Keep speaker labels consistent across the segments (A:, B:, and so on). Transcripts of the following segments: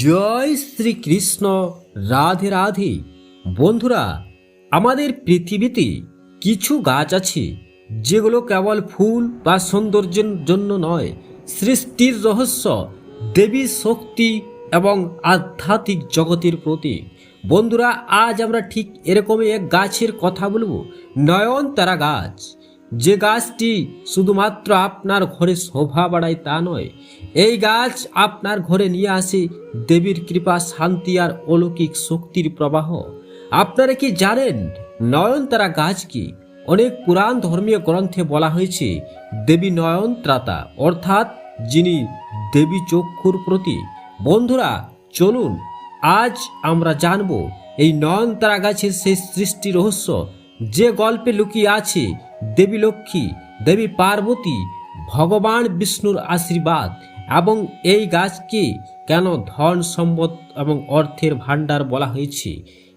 A: জয় শ্রীকৃষ্ণ, রাধে রাধে। বন্ধুরা, আমাদের পৃথিবীতে কিছু গাছ আছে, যেগুলো কেবল ফুল বা সৌন্দর্যের জন্য নয়, সৃষ্টির রহস্য, দেবী শক্তি এবং আধ্যাত্মিক জগতের প্রতীক। বন্ধুরা, আজ আমরা ঠিক এরকমই এক গাছের কথা বলব, নয়নতারা গাছ। যে গাছটি শুধুমাত্র আপনার ঘরে শোভা বাড়ায় তা নয়, এই গাছ আপনার ঘরে নিয়ে আসে দেবীর কৃপা, শান্তি আর অলৌকিক শক্তির প্রবাহ। আপনারা কি জানেন নয়নতারা গাছ কি অনেক পুরাণ ধর্মীয় গ্রন্থে বলা হয়েছে, দেবী নয়নত্রাতা, অর্থাৎ যিনি দেবী চক্ষুর প্রতি? বন্ধুরা, চলুন আজ আমরা জানব এই নয়নতারা গাছের সেই সৃষ্টি রহস্য। যে গল্পে লুকিয়ে আছে দেবী লক্ষ্মী, দেবী পার্বতী, ভগবান বিষ্ণুর আশীর্বাদ এবং এই গাছকে কেন ধন সম্পদ এবং অর্থের ভাণ্ডার বলা হয়েছে?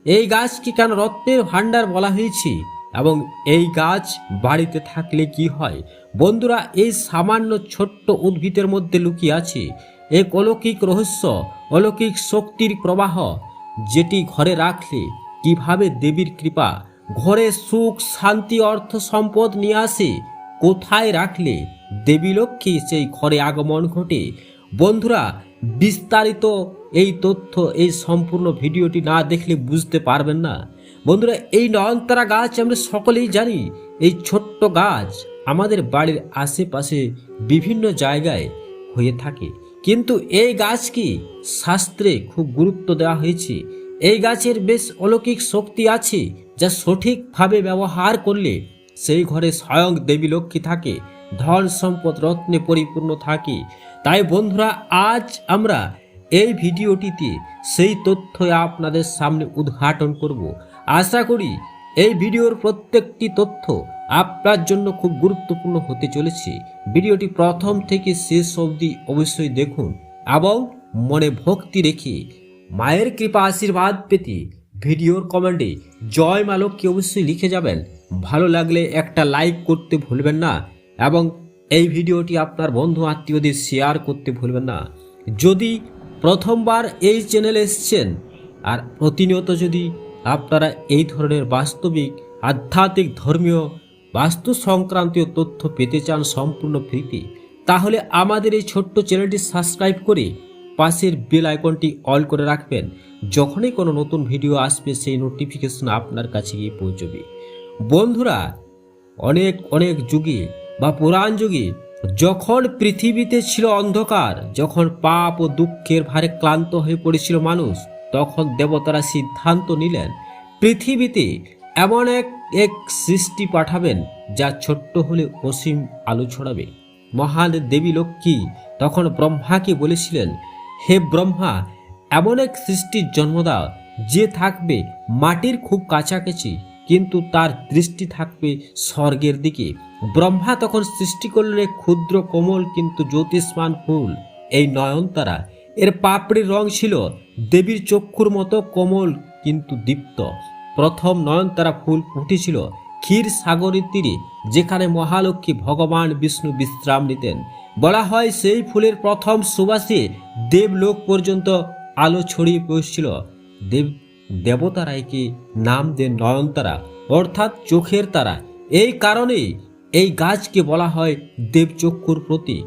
A: এই গাছকে কেন রত্নের ভাণ্ডার বলা হয়েছে? এবং এই গাছ বাড়িতে থাকলে কি হয়? বন্ধুরা, এই সামান্য ছোট্ট উদ্ভিদের মধ্যে লুকিয়ে আছে এক অলৌকিক রহস্য, অলৌকিক শক্তির প্রবাহ যেটি ঘরে রাখলে কীভাবে দেবীর কৃপা ঘরে সুখ, শান্তি, অর্থ সম্পদ নিয়ে আসে, কোথায় রাখলে? দেবী লক্ষ্মী সেই ঘরে আগমন ঘটে। বন্ধুরা, বিস্তারিত এই তথ্য, এই সম্পূর্ণ ভিডিওটি না দেখলে বুঝতে পারবেন না। বন্ধুরা, এই নয়নতারা গাছ আমরা সকলেই জানি, এই ছোট্ট গাছ আমাদের বাড়ির আশেপাশে বিভিন্ন জায়গায় হয়ে থাকে। কিন্তু এই গাছ কি শাস্ত্রে খুব গুরুত্ব দেওয়া হয়েছে? এই গাছের বেশ অলৌকিক শক্তি আছে যা সঠিকভাবে ব্যবহার করলে সেই ঘরে স্বয়ং দেবী লক্ষ্মী থাকে, ধন সম্পদ রত্নে পরিপূর্ণ থাকে। তাই বন্ধুরা, আজ আমরা এই ভিডিওটিতে সেই তথ্য আপনাদের সামনে উদ্ঘাটন করব। আশা করি এই ভিডিওর প্রত্যেকটি তথ্য আপনার জন্য খুব গুরুত্বপূর্ণ হতে চলেছে। ভিডিওটি প্রথম থেকে শেষ অবধি অবশ্যই দেখুন এবং মনে ভক্তি রেখে মায়ের কৃপা আশীর্বাদ পেতে ভিডিওর কমেন্টে, জয় মা লক্ষ্মী অবশ্যই লিখে যাবেন? ভালো লাগলে একটা লাইক করতে ভুলবেন না এবং এই ভিডিওটি আপনার বন্ধু আত্মীয়দের শেয়ার করতে ভুলবেন না। যদি প্রথমবার এই চ্যানেলে এসছেন, আর প্রতিনিয়ত যদি আপনারা এই ধরনের বাস্তবিক, আধ্যাত্মিক, ধর্মীয় বাস্তু সংক্রান্তীয় তথ্য পেতে চান সম্পূর্ণ ফ্রিতে, তাহলে আমাদের এই ছোট্ট চ্যানেলটি সাবস্ক্রাইব করে পাশের বেল আইকনটি অল করে রাখবেন। যখনই কোনো নতুন ভিডিও আসবে, সেই নোটিফিকেশন আপনার কাছে গিয়ে পৌঁছবে। বন্ধুরা, অনেক অনেক যুগে বা পুরাণ যুগে যখন পৃথিবীতে ছিল অন্ধকার, যখন পাপ ও দুঃখের ভারে ক্লান্ত হয়ে পড়েছিল মানুষ, তখন দেবতারা সিদ্ধান্ত নিলেন, পৃথিবীতে এমন এক এক সৃষ্টি পাঠাবেন, যা ছোট্ট হলে অসীম আলো ছড়াবে। মহান দেবী লক্ষ্মী তখন ব্রহ্মাকে বলেছিলেন হে ব্রহ্মা, এমন এক সৃষ্টির জন্ম দাও, যে থাকবে মাটির খুব কাছাকাছি, কিন্তু তার দৃষ্টি থাকবে স্বর্গের দিকে। ব্রহ্মা তখন সৃষ্টি করলেন এক ক্ষুদ্র কোমল কিন্তু জ্যোতিষ্মান ফুল। এই নয়নতারা এর পাপড়ির রং ছিল দেবীর চক্ষুর মতো কোমল কিন্তু দীপ্ত। প্রথম নয়নতারা ফুল ফুটেছিল ক্ষীর সাগরের তীরে, যেখানে মহালক্ষ্মী ভগবান বিষ্ণু বিশ্রাম নিতেন। বলা হয় সেই ফুলের প্রথম সুবাসে দেবলোক পর্যন্ত আলো ছড়িয়ে পড়ছিল দেব দেবতারা একে নাম দেন নয়নতারা, অর্থাৎ চোখের তারা। এই কারণে এই গাছকে বলা হয় দেবচক্ষুর প্রতীক,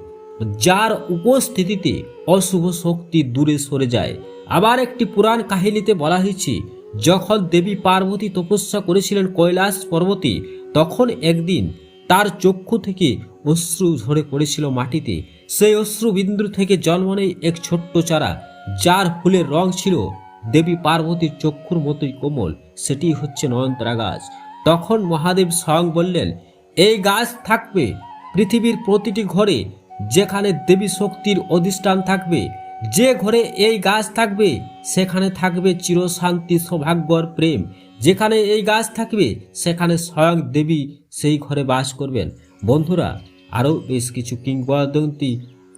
A: যার উপস্থিতিতে অশুভ শক্তি দূরে সরে যায়। আবার একটি পুরাণ কাহিনীতে বলা হয়েছে, যখন দেবী পার্বতী তপস্যা করেছিলেন কৈলাস পর্বতে, তখন একদিন তার চক্ষু থেকে অশ্রু ঝরে পড়েছিল মাটিতে। সেই অশ্রু বিন্দু থেকে জন্ম নেয় এক ছোট্ট চারা, যার ফুলের রং ছিল দেবী পার্বতীর চক্ষুর মতোই কোমল। সেটি হচ্ছে নয়নতারা গাছ। তখন মহাদেব স্বয়ং বললেন, এই গাছ থাকবে পৃথিবীর প্রতিটি ঘরে, যেখানে দেবী শক্তির অধিষ্ঠান থাকবে। যে ঘরে এই গাছ থাকবে, সেখানে থাকবে চিরশান্তি সৌভাগ্যর প্রেম। যেখানে এই গাছ থাকবে, সেখানে স্বয়ং দেবী সেই ঘরে বাস করবেন। বন্ধুরা, আরও বেশ কিছু কিংবদন্তি।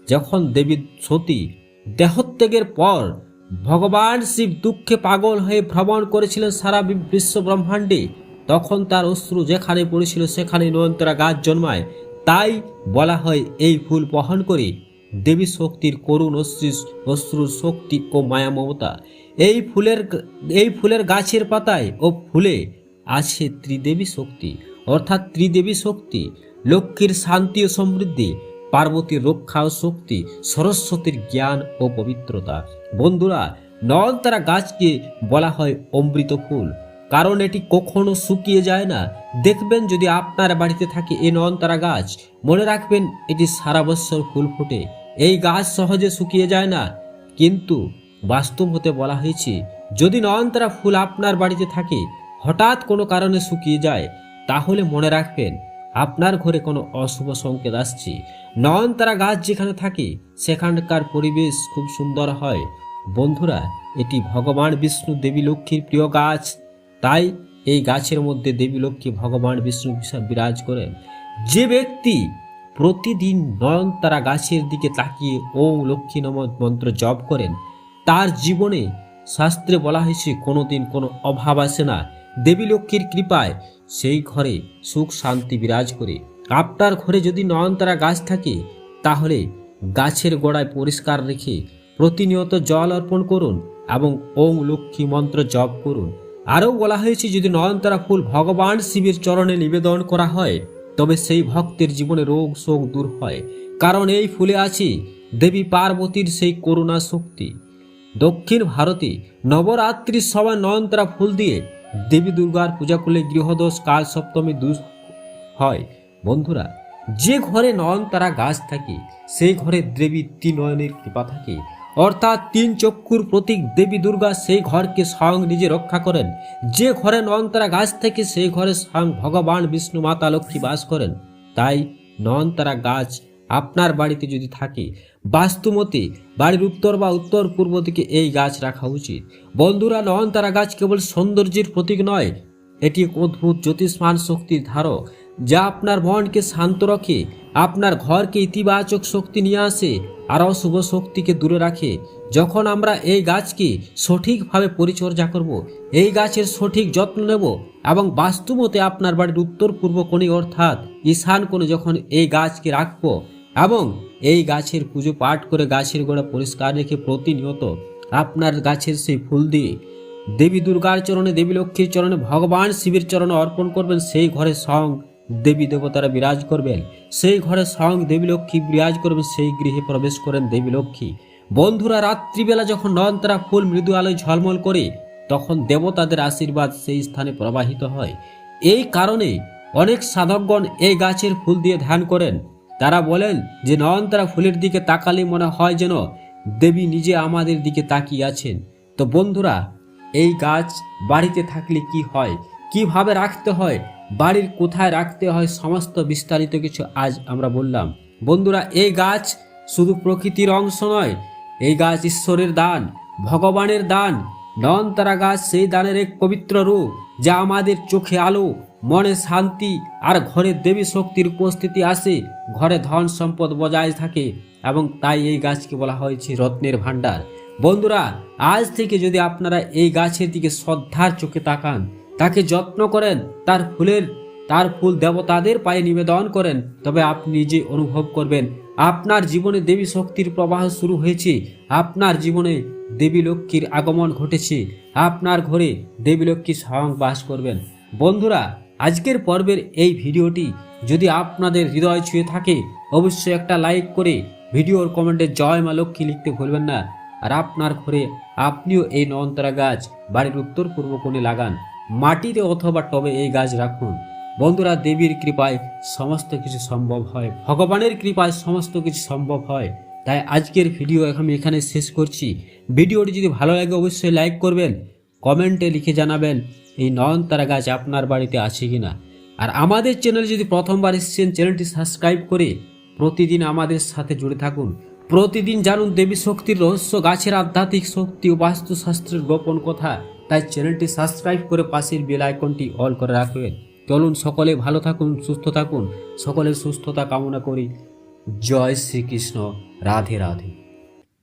A: যখন দেবী সতী দেহত্যাগের পর ভগবান শিব দুঃখে পাগল হয়ে ভ্রমণ করেছিলেন সারা বিশ্ব ব্রহ্মাণ্ডে, তখন তার অশ্রু যেখানে পড়েছিল সেখানে নয়নতারা গাছ জন্মায়। তাই বলা হয় এই ফুল বহন করে দেবী শক্তির করুণ অশ্রু, অশ্রুর শক্তি ও মায়া মমতা। এই ফুলের এই ফুলের গাছের পাতায় ও ফুলে আছে ত্রিদেবী শক্তি, অর্থাৎ ত্রিদেবী শক্তি। লক্ষ্মীর শান্তি ও সমৃদ্ধি পার্বতীর রক্ষা ও শক্তি, সরস্বতীর জ্ঞান ও পবিত্রতা। বন্ধুরা নয়নতারা গাছকে বলা হয় অমৃত ফুল। কারণ এটি কখনো শুকিয়ে যায় না। দেখবেন যদি আপনার বাড়িতে থাকে এই নয়নতারা গাছ, মনে রাখবেন এটি সারা বছর ফুল ফোটে। এই গাছ সহজে শুকিয়ে যায় না। কিন্তু বাস্তব হতে বলা হয়েছে, যদি নয়নতারা ফুল আপনার বাড়িতে থাকে, হঠাৎ কোনো কারণে শুকিয়ে যায়, তাহলে মনে রাখবেন আপনার ঘরে কোনো অশুভ সংকেত আসছে। নয়নতারা গাছ যেখানে থাকে, সেখানকার পরিবেশ খুব সুন্দর হয়। বন্ধুরা, এটি ভগবান বিষ্ণু দেবী লক্ষ্মীর প্রিয় গাছ। তাই এই গাছের মধ্যে দেবী লক্ষ্মী ভগবান বিষ্ণু বিরাজ করেন যে ব্যক্তি প্রতিদিন নয়নতারা গাছের দিকে তাকিয়ে ওম লক্ষ্মী নম মন্ত্র জপ করেন, তার জীবনে শাস্ত্রে বলা হয়েছে, কোনোদিন কোনো অভাব আসে না। দেবী লক্ষ্মীর কৃপায় সেই ঘরে সুখ শান্তি বিরাজ করে। আপনার ঘরে যদি নয়নতারা গাছ থাকে, তাহলে গাছের গোড়ায় পরিষ্কার রেখে প্রতিনিয়ত জল অর্পণ করুন এবং ওম লক্ষ্মী মন্ত্র জপ করুন। আরও বলা হয়েছে, যদি নয়নতারা ফুল ভগবান শিবের চরণে নিবেদন করা হয়, তবে সেই ভক্তের জীবনে রোগ শোক দূর হয়। কারণ এই ফুলে আছে দেবী পার্বতীর সেই করুণা শক্তি। দক্ষিণ ভারতে নবরাত্রির সময় নয়নতারা ফুল দিয়ে দেবী দুর্গার পূজা করলে গৃহদোষ, কাল সপ্তমী দূর হয়। বন্ধুরা, যে ঘরে নয়নতারা গাছ থাকে, সেই ঘরে দেবী তিন নয়নের কৃপা থাকে। অর্থাৎ তিন চক্ষুর প্রতীক দেবী দুর্গা সেই ঘরকে স্বয়ং নিজে রক্ষা করেন। যে ঘরে নয়নতারা গাছ থাকে, সেই ঘরে স্বয়ং ভগবান বিষ্ণু মাতা লক্ষ্মী বাস করেন। তাই নয়নতারা গাছ আপনার বাড়িতে যদি থাকে, বাস্তুমতে বাড়ির উত্তর বা উত্তর পূর্ব দিকে এই গাছ রাখা উচিত। বন্ধুরা, নয়নতারা গাছ কেবল সৌন্দর্যের প্রতীক নয়, এটি এক অদ্ভুত জ্যোতিষ্মান শক্তির ধারক, যা আপনার মনকে শান্ত রাখে, আপনার ঘরকে ইতিবাচক শক্তি নিয়ে আসে আর অশুভ শক্তিকে দূরে রাখে। যখন আমরা এই গাছকে সঠিকভাবে পরিচর্যা করব, এই গাছের সঠিক যত্ন নেব এবং বাস্তুমতে আপনার বাড়ির উত্তর পূর্ব কোণে অর্থাৎ ঈশান কোণে যখন এই গাছকে রাখব এবং এই গাছের পুজো পাঠ করে গাছের গোড়া পরিষ্কার রেখে প্রতিনিয়ত আপনার গাছের সেই ফুল দিয়ে দেবী দুর্গার চরণে, দেবী লক্ষ্মীর চরণে, ভগবান শিবের চরণে অর্পণ করবেন। সেই ঘরে স্বয়ং দেবী দেবতারা বিরাজ করবেন। সেই ঘরে স্বয়ং দেবী লক্ষ্মী বিরাজ করবেন। সেই গৃহে প্রবেশ করেন দেবী লক্ষ্মী। বন্ধুরা, রাত্রিবেলা যখন নয়নতারা ফুল মৃদু আলোয় ঝলমল করে, তখন দেবতাদের আশীর্বাদ সেই স্থানে প্রবাহিত হয়। এই কারণে অনেক সাধকগণ এই গাছের ফুল দিয়ে ধ্যান করেন। তারা বলেন যে নয়নতারা ফুলের দিকে তাকালে মনে হয় যেন দেবী নিজে আমাদের দিকে তাকিয়ে আছেন। তো বন্ধুরা, এই গাছ বাড়িতে থাকলে কি হয়? কীভাবে রাখতে হয়? বাড়ির কোথায় রাখতে হয়? সমস্ত বিস্তারিত কিছু আজ আমরা বললাম। বন্ধুরা, এই গাছ শুধু প্রকৃতির অংশ নয়, এই গাছ ঈশ্বরের দান, ভগবানের দান। নয়নতারা গাছ সেই দানের এক পবিত্র রূপ যা আমাদের চোখে আলো মনে শান্তি আর ঘরে দেবী শক্তির উপস্থিতি আসে, ঘরে ধন সম্পদ বজায় থাকে এবং তাই এই গাছকে বলা হয়েছে রত্নের ভাণ্ডার। বন্ধুরা, আজ থেকে যদি আপনারা এই গাছের দিকে শ্রদ্ধার চোখে তাকান, তাকে যত্ন করেন, তার ফুলের, তার ফুল দেবতাদের পায়ে নিবেদন করেন, তবে আপনি নিজে অনুভব করবেন, আপনার জীবনে দেবী শক্তির প্রবাহ শুরু হয়েছে, আপনার জীবনে দেবী লক্ষ্মীর আগমন ঘটেছে, আপনার ঘরে দেবী লক্ষ্মী স্বয়ং বাস করবেন। বন্ধুরা আজকের পর্বের এই ভিডিওটি যদি আপনাদের হৃদয় ছুঁয়ে থাকে, অবশ্যই একটা লাইক করে ভিডিওর কমেন্টে জয় মা লক্ষ্মী লিখতে ভুলবেন না। আর আপনার ঘরে আপনিও এই নয়নতারা গাছ বাড়ির উত্তর পূর্ব কোণে লাগান, মাটিতে অথবা টবে এই গাছ রাখুন। বন্ধুরা, দেবীর কৃপায় সমস্ত কিছু সম্ভব হয়, ভগবানের কৃপায় সমস্ত কিছু সম্ভব হয়। তাই আজকের ভিডিও আমি এখানে শেষ করছি। ভিডিওটি যদি ভালো লাগে, অবশ্যই লাইক করবেন, কমেন্টে লিখে জানাবেন। এই নয়নতারা গাছ আপনার বাড়িতে আছে কিনা আর আমাদের চ্যানেল যদি প্রথমবার এসেছেন চ্যানেলটি সাবস্ক্রাইব করে প্রতিদিন আমাদের সাথে জুড়ে থাকুন। প্রতিদিন জানুন দেবী শক্তির রহস্য, গাছের আধ্যাত্মিক শক্তি ও বাস্তুশাস্ত্রের গোপন কথা। তাই চ্যানেলটি সাবস্ক্রাইব করে পাশের বেল আইকনটি অল করে রাখবেন। চলুন সকলে ভালো থাকুন, সুস্থ থাকুন। সকলের সুস্থতা কামনা করি। জয় শ্রীকৃষ্ণ। রাধে রাধে।